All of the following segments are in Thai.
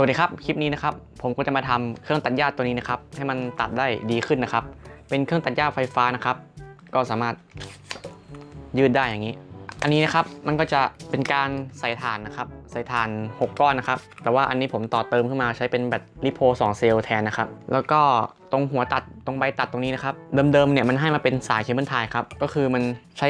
สวัสดีครับ คลิปนี้นะครับ ผมก็จะมาทำเครื่องตัดหญ้าตัวนี้นะครับ ให้มันตัดได้ดีขึ้นนะครับ เป็นเครื่องตัดหญ้าไฟฟ้านะครับ ก็สามารถยืดได้อย่างนี้ อันนี้นะครับ มันก็จะเป็นการใส่ถ่านนะครับ ใส่ถ่าน 6 ก้อนนะครับ แต่ว่าอันนี้ผมต่อเติมขึ้นมาใช้เป็นแบตลิโพ2เซลล์แทนนะครับ แล้วก็ตรงหัวตัด ตรงใบตัดตรงนี้นะครับ เดิมๆเนี่ยมันให้มาเป็นสายเคเบิลไทยครับ ก็คือมันใช้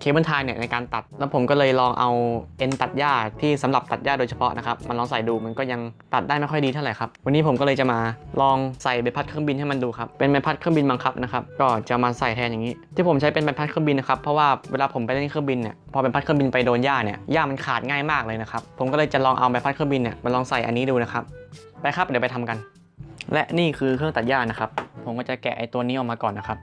เคเบิลไทยเนี่ยในการตัด แล้วผมก็เลยลองเอาเอ็นตัดหญ้าที่สำหรับตัดหญ้าโดยเฉพาะนะครับมันลองใส่ดูมันก็ยังตัดได้ไม่ค่อยดีเท่าไหร่ครับวันนี้ผมก็เลยจะมาลองใส่ใบพัดเครื่องบินให้มันดูครับเป็นใบพัดเครื่องบินบังคับนะครับก็จะมาใส่แทนอย่างนี้ ที่ผมใช้เป็นใบพัดเครื่องบินนะครับเพราะว่าเวลาผมไปเล่นเครื่องบินเนี่ยพอใบพัดเครื่องบินไปโดนหญ้าเนี่ยหญ้ามันขาดง่ายมากเลยนะครับผมก็เลยจะลองเอาใบพัดเครื่องบินเนี่ยมาลองใส่อันนี้ดูนะครับไปครับเดี๋ยวไปทำกัน และนี่คือเครื่องตัดหญ้านะครับผมก็จะแกะไอ้ตัวนี้ออกมาก่อนนะครับ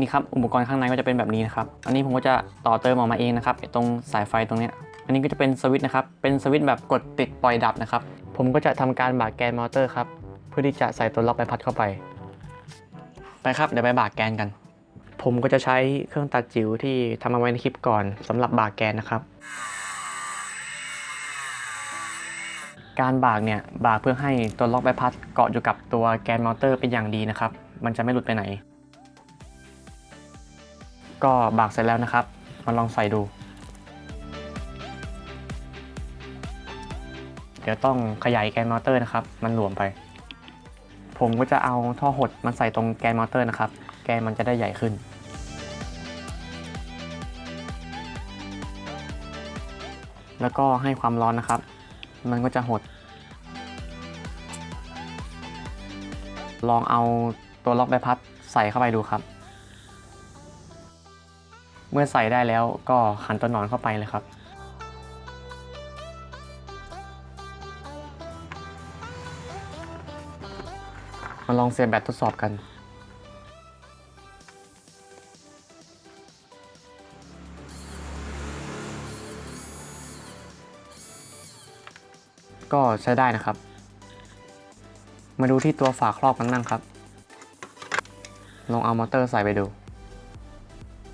นี่ครับอุปกรณ์ข้างในก็จะเป็นแบบนี้นะครับ อันนี้ผมก็จะต่อเติมออกมาเองนะครับตรงสายไฟตรงนี้อันนี้ก็จะเป็นสวิตช์นะครับ เป็นสวิตช์แบบกดติดปล่อยดับนะครับ ผมก็จะทำการบากแกนมอเตอร์ครับ เพื่อที่จะใส่ตัวล็อกใบพัดเข้าไป ไปครับ เดี๋ยวไปบากแกนกัน ผมก็จะใช้เครื่องตัดจิ๋วที่ทำเอาไว้ในคลิปก่อนสำหรับบากแกนนะครับ การบากเนี่ยบากเพื่อให้ตัวล็อกใบพัดเกาะอยู่กับตัวแกนมอเตอร์เป็นอย่างดีนะครับ มันจะไม่หลุดไปไหน ก็บากเสร็จแล้วนะครับ มาลองใส่ดู เดี๋ยวต้องขยายแกนมอเตอร์นะครับ มันหลวมไป ผมก็จะเอาท่อหดมาใส่ตรงแกนมอเตอร์นะครับ แกนมันจะได้ใหญ่ขึ้นแล้วก็ให้ความร้อนนะครับ มันก็จะหด ลองเอาตัวล็อกใบพัดใส่เข้าไปดูครับ มื่อใส่ได้แล้วก็หันตัวนอนเข้าไปเลยครับ มาลองเสียบแบตทดสอบกัน ก็ใช้ได้นะครับ มาดูที่ตัวฝาครอบมันนั่งครับ ลองเอามอเตอร์ใส่ไปดู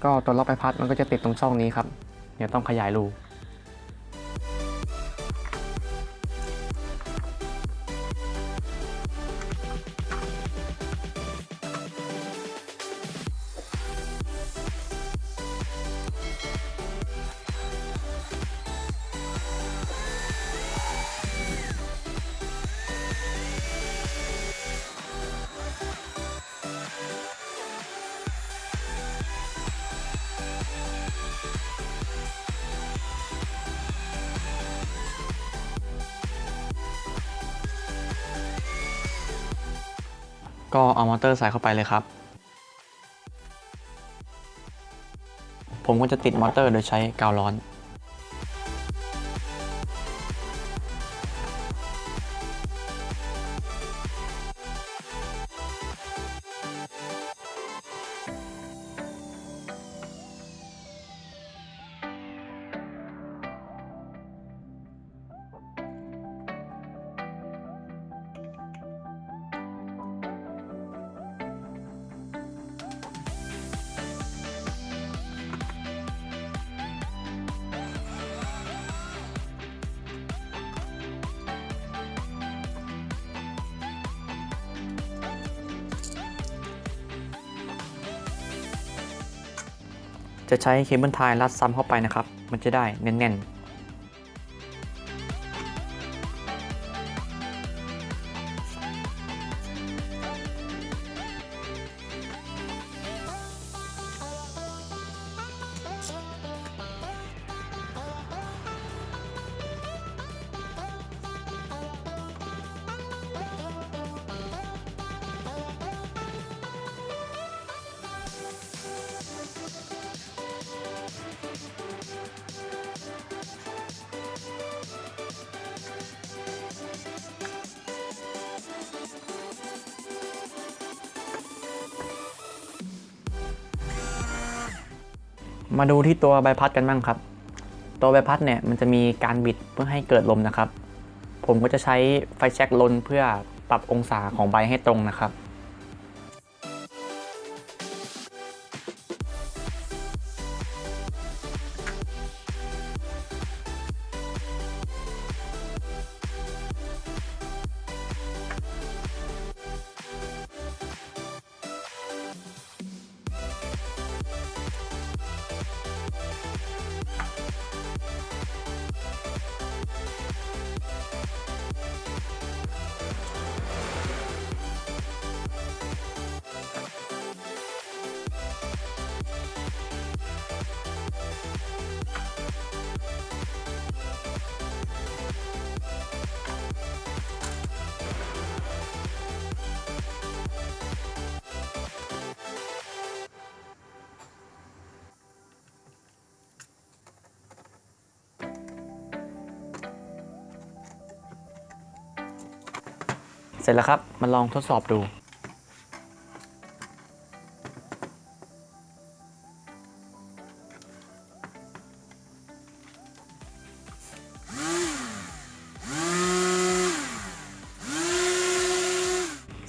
ก็ตัวล็อกใบพัดมันก็จะติดตรงช่องนี้ครับ เดี๋ยวต้องขยายรู ก็เอามอเตอร์ใส่เข้าไปเลยครับ ผมก็จะติดมอเตอร์โดยใช้กาวร้อน จะใช้เคเบิลไทยรัดซ้ำเข้าไปนะครับ มันจะได้แน่นๆ มาดูที่ตัวใบพัดกันบ้างครับ ตัวใบพัดเนี่ยมันจะมีการบิดเพื่อให้เกิดลมนะครับ ผมก็จะใช้ไฟแช็กลนเพื่อปรับองศาของใบให้ตรงนะครับ เสร็จแล้วครับ มาลองทดสอบดู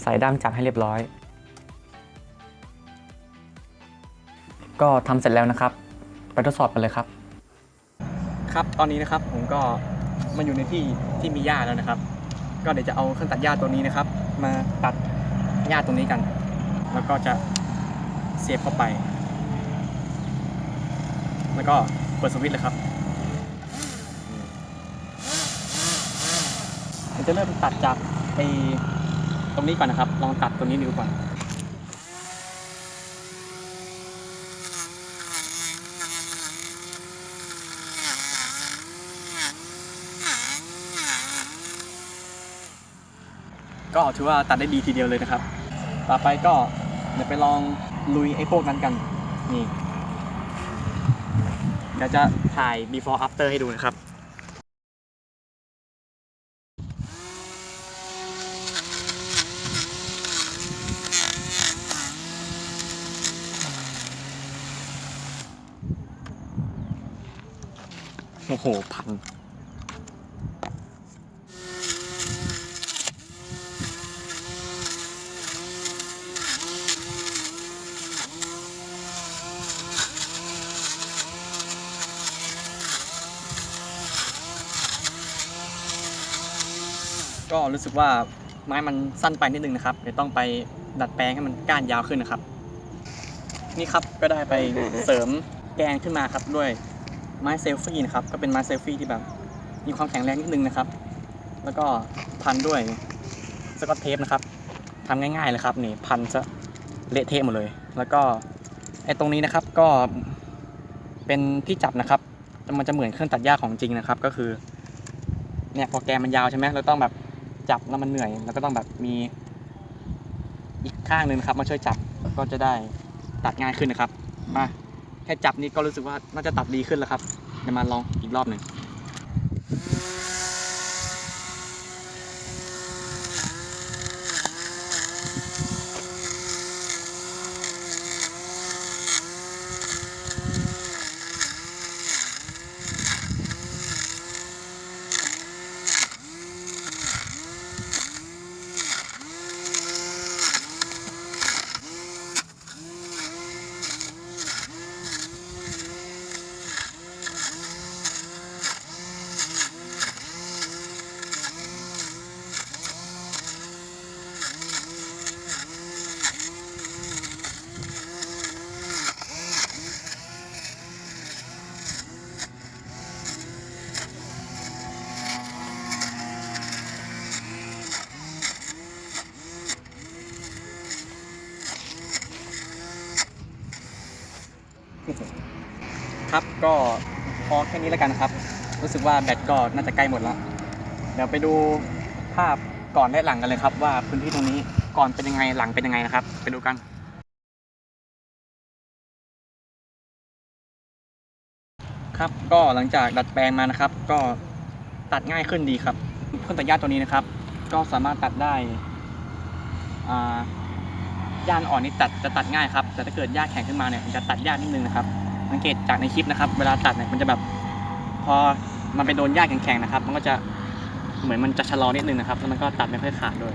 ใส่ด้ามจับให้เรียบร้อย ก็ทำเสร็จแล้วนะครับ ไปทดสอบกันเลยครับ ครับ ตอนนี้นะครับผมก็มาอยู่ในที่ที่มีหญ้าแล้วนะครับ ก็เดี๋ยวจะเอาเครื่องตัดหญ้าตัวนี้นะครับ มาตัดหญ้าตรงนี้กัน แล้วก็จะเสียบเข้าไป แล้วก็เปิดสวิตช์เลยครับเดี๋ยวจะเริ่มตัดจากไอ้ตรงนี้ก่อนนะครับ ลองตัดตรงนี้ดูก่อน ก็ถือว่าตัดได้ดีทีเดียวเลยนะครับ ต่อไปก็เดี๋ยวไปลองลุยไอ้พวกนั้นกันนี่เดี๋ยวจะถ่าย before after ให้ดูนะครับโอ้โห พัน ก็รู้สึกว่าไม้มันสั้นไปนิดนึงนะครับเดี๋ยวต้องไปดัดแปลงให้มันก้านยาวขึ้นนะครับ นี่ครับก็ได้ไปเสริมแกนขึ้นมาครับด้วยไม้เซลฟี่นะครับก็เป็นไม้เซลฟี่ที่แบบมีความแข็งแรงนิดนึงนะครับ แล้วก็พันด้วยสกอตเทปนะครับทำง่ายๆเลยครับนี่พันซะเละเทะหมดเลย แล้วก็ไอ้ตรงนี้นะครับก็เป็นที่จับนะครับ มันจะเหมือนเครื่องตัดหญ้าของจริงนะครับ ก็คือเนี่ยพอแกนมันยาวใช่ไหมเราต้องแบบ จับแล้วมันเหนื่อยแล้วก็ต้องแบบมีอีกข้างหนึ่งครับมาช่วยจับก็จะได้ตัดง่ายขึ้นนะครับ มาแค่จับนี้ก็รู้สึกว่าน่าจะตัดดีขึ้นแล้วครับเดี๋ยวมาลองอีกรอบหนึ่ง ครับก็พอแค่นี้แล้วกันนะครับ รู้สึกว่าแบตก็น่าจะใกล้หมดแล้ว เดี๋ยวไปดูภาพก่อนและหลังกันเลยครับ ว่าพื้นที่ตรงนี้ก่อนเป็นยังไงหลังเป็นยังไงนะครับ ไปดูกันครับก็หลังจากดัดแปลงมานะครับ ก็ตัดง่ายขึ้นดีครับเครื่องตัดหญ้าตัวนี้นะครับ ก็สามารถตัดได้อ่า หญ้าอ่อนนี่ตัดจะตัดง่ายครับแต่ถ้าเกิดหญ้าแข็งขึ้นมาเนี่ยมันจะตัดยากนิดนึงนะครับ สังเกตจากในคลิปนะครับ เวลาตัดเนี่ยมันจะแบบ พอมันไปโดนหญ้าแข็งๆนะครับ มันก็จะเหมือนมันจะชะลอนิดนึงนะครับแล้วมันก็ตัดไม่ค่อยขาดด้วย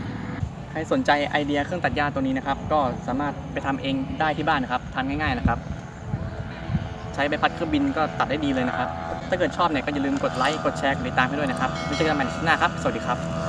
ใครสนใจไอเดียเครื่องตัดหญ้าตัวนี้นะครับ ก็สามารถไปทำเองได้ที่บ้านนะครับทำง่ายๆนะครับ ใช้ใบพัดเครื่องบินก็ตัดได้ดีเลยนะครับ ถ้าเกิดชอบเนี่ยก็อย่าลืมกดไลค์กดแชร์กดติดตามให้ด้วยนะครับไว้เจอกันใหม่ในคลิปหน้าครับ สวัสดีครับ